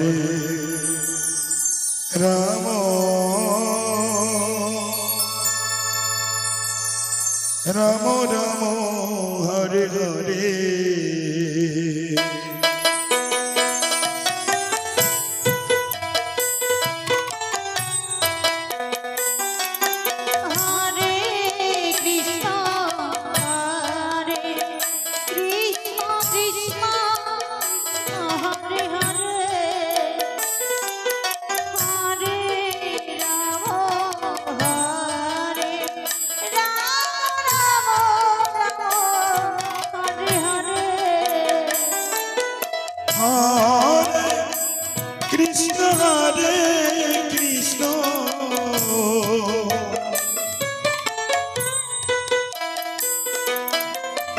hare ram ram ram hare hare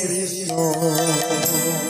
Krishna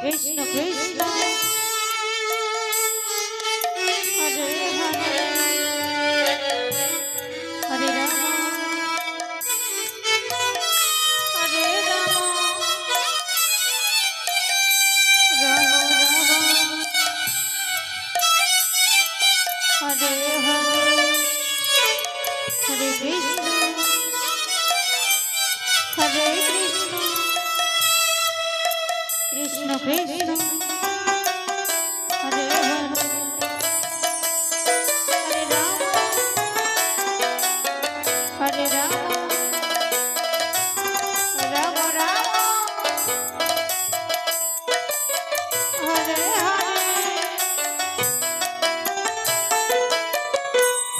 Krishna Krishna.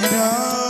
You know.